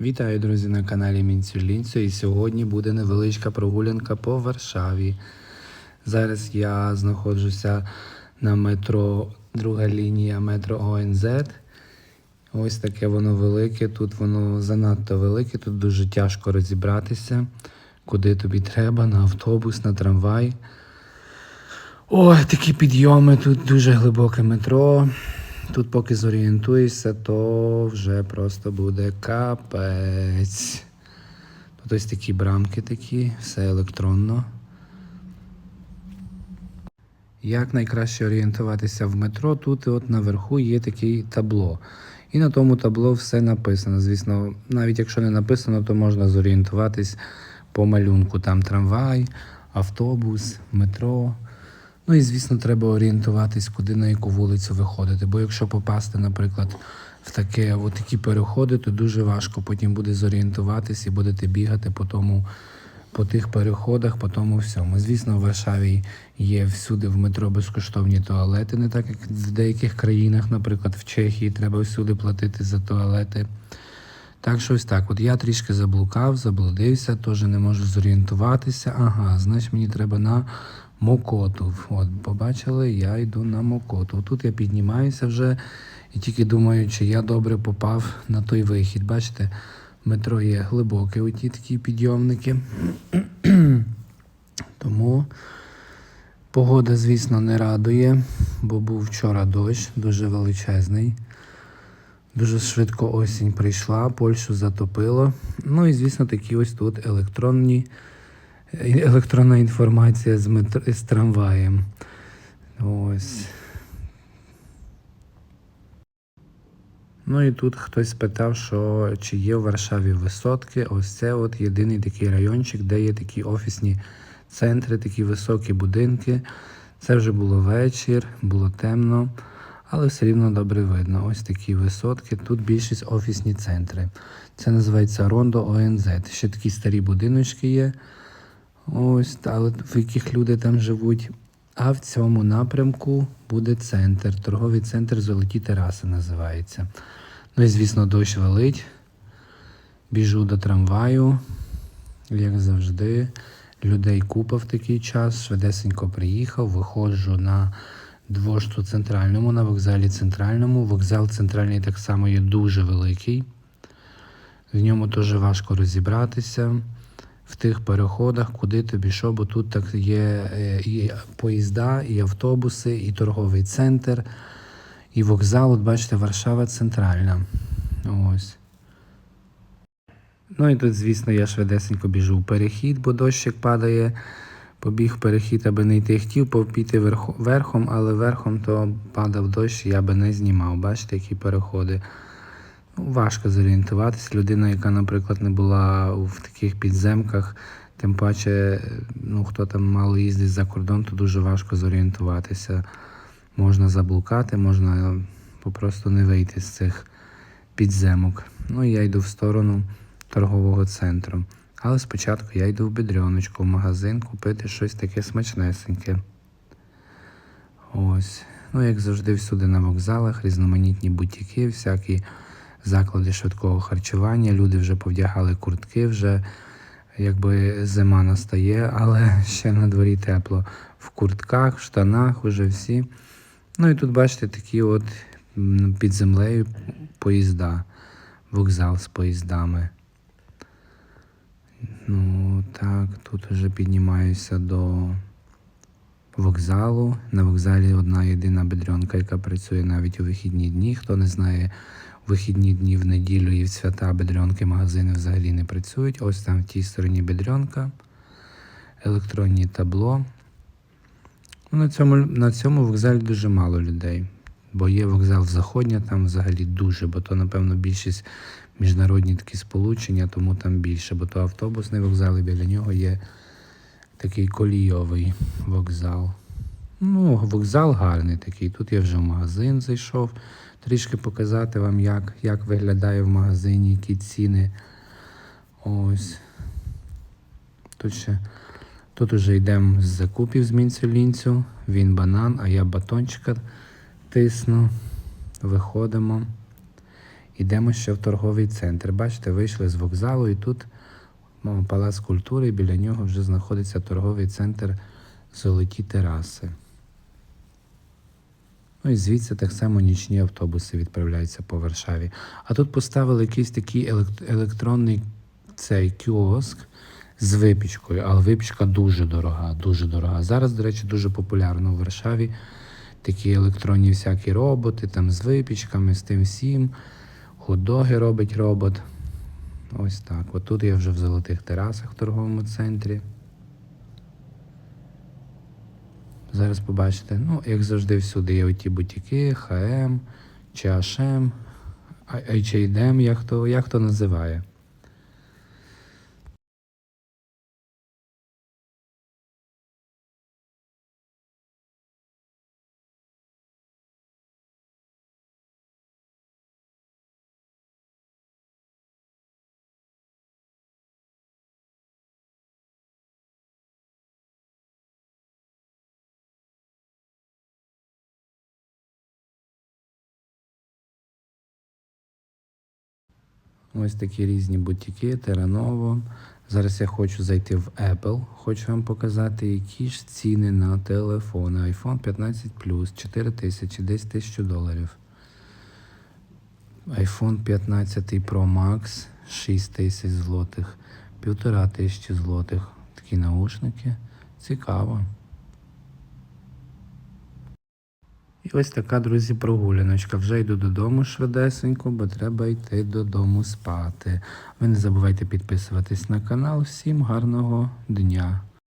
Вітаю, друзі, на каналі Мінцюлінцю. І сьогодні буде невеличка прогулянка по Варшаві. Зараз я знаходжуся на метро, друга лінія метро ОНЗ. Ось таке воно велике. Тут воно занадто велике, тут дуже тяжко розібратися, куди тобі треба, на автобус, на трамвай. Ой, такі підйоми, тут дуже глибоке метро. Тут поки зорієнтуєшся, то вже просто буде капець. Тут ось такі брамки такі, все електронно. Як найкраще орієнтуватися в метро, тут от наверху є таке табло. І на тому табло все написано. Звісно, навіть якщо не написано, то можна зорієнтуватись по малюнку. Там трамвай, автобус, метро. Ну і звісно, треба орієнтуватись, куди на яку вулицю виходити. Бо якщо попасти, наприклад, в таке, от такі переходи, то дуже важко потім буде зорієнтуватись і будете бігати по тому, по тих переходах, по тому всьому. Звісно, в Варшаві є всюди в метро безкоштовні туалети, не так як в деяких країнах, наприклад, в Чехії треба всюди платити за туалети. Так що так. От я трішки заблукав, заблудився, теж не можу зорієнтуватися. Ага, значить мені треба на Мокоту. От, побачили, я йду на Мокоту. Тут я піднімаюся вже і тільки думаю, чи я добре попав на той вихід. Бачите, метро є глибоке, оті такі підйомники. Тому погода, звісно, не радує, бо був вчора дощ, дуже величезний. Дуже швидко осінь прийшла, Польщу затопило. Ну і, звісно, такі ось тут електронні, електронна інформація з, метро, з трамваєм. Ось. Ну і тут хтось спитав, що чи є в Варшаві висотки. Ось це от єдиний такий райончик, де є такі офісні центри, такі високі будинки. Це вже було вечір, було темно але все рівно добре видно. Ось такі висотки. Тут більшість офісні центри. Це називається Рондо ОНЗ. Ще такі старі будиночки є. Ось, але в яких люди там живуть. А в цьому напрямку буде центр. Торговий центр Золоті тераси називається. Ну і, звісно, дощ валить. Біжу до трамваю, як завжди. Людей купа в такий час. Швидесенько приїхав, виходжу на Дворшту центральному, на вокзалі центральному. Вокзал центральний так само є дуже великий. В ньому теж важко розібратися в тих переходах, куди тобі що, бо тут так є і поїзда, і автобуси, і торговий центр, і вокзал. От бачите, Варшава центральна. Ось. Ну і тут, звісно, я швидесенько біжу в перехід, бо дощик падає. Побіг перехід, аби не йти хотів, попіти верхом, але верхом то падав дощ, я би не знімав. Бачите, які переходи. Важко зорієнтуватися. Людина, яка, наприклад, не була в таких підземках, тим паче, ну, хто там мало їздить за кордон, то дуже важко зорієнтуватися. Можна заблукати, можна попросту не вийти з цих підземок. Ну я йду в сторону торгового центру. Але спочатку я йду в бідряночку, в магазин купити щось таке смачнесеньке. Ось. Ну, як завжди, всюди на вокзалах, різноманітні бутіки, всякі заклади швидкого харчування. Люди вже повдягали куртки, вже якби зима настає, але ще на дворі тепло. В куртках, в штанах вже всі. Ну і тут, бачите, такі от під землею поїзда, вокзал з поїздами. Ну так, тут вже піднімаюся до вокзалу. На вокзалі одна єдина бедренка, яка працює навіть у вихідні дні. Хто не знає, вихідні дні в неділю і в свята бедренки магазини взагалі не працюють. Ось там в тій стороні бедренка, електронні табло. Ну, на цьому на цьому вокзалі дуже мало людей. Бо є вокзал Заходня, там взагалі дуже, бо то, напевно, більшість міжнародні такі сполучення, тому там більше, бо то автобусний вокзал і біля нього є такий колійовий вокзал. Ну, вокзал гарний такий. Тут я вже в магазин зайшов. Трішки показати вам, як як виглядає в магазині, які ціни. Ось. Тут ще тут вже йдемо з закупів з мінцю-лінцю. Він банан, а я батончика тисну. Виходимо. Йдемо ще в торговий центр. Бачите, вийшли з вокзалу і тут ну, палац культури, біля нього вже знаходиться торговий центр Золоті тераси. Ну і звідси так само нічні автобуси відправляються по Варшаві. А тут поставили якийсь такий електронний цей кіоск з випічкою, але випічка дуже дорога, дуже дорога. Зараз, до речі, дуже популярно в Варшаві такі електронні всякі роботи, там з випічками, з тим всім. Хот-доги робить робот. Ось так. От тут я вже в золотих терасах в торговому центрі. Зараз побачите, ну, як завжди, всюди є оті бутіки, ХМ, ЧАШМ, HM, як хто називає. Ось такі різні бутіки, Тераново. Зараз я хочу зайти в Apple. Хочу вам показати, які ж ціни на телефони. iPhone 15 Plus, 4 тисячі, десь 1000 доларів. iPhone 15 Pro Max 6 тисяч злотих, півтора тисячі злотих. Такі наушники. Цікаво. І ось така, друзі, прогуляночка. Вже йду додому швидесенько, бо треба йти додому спати. Ви не забувайте підписуватись на канал. Всім гарного дня!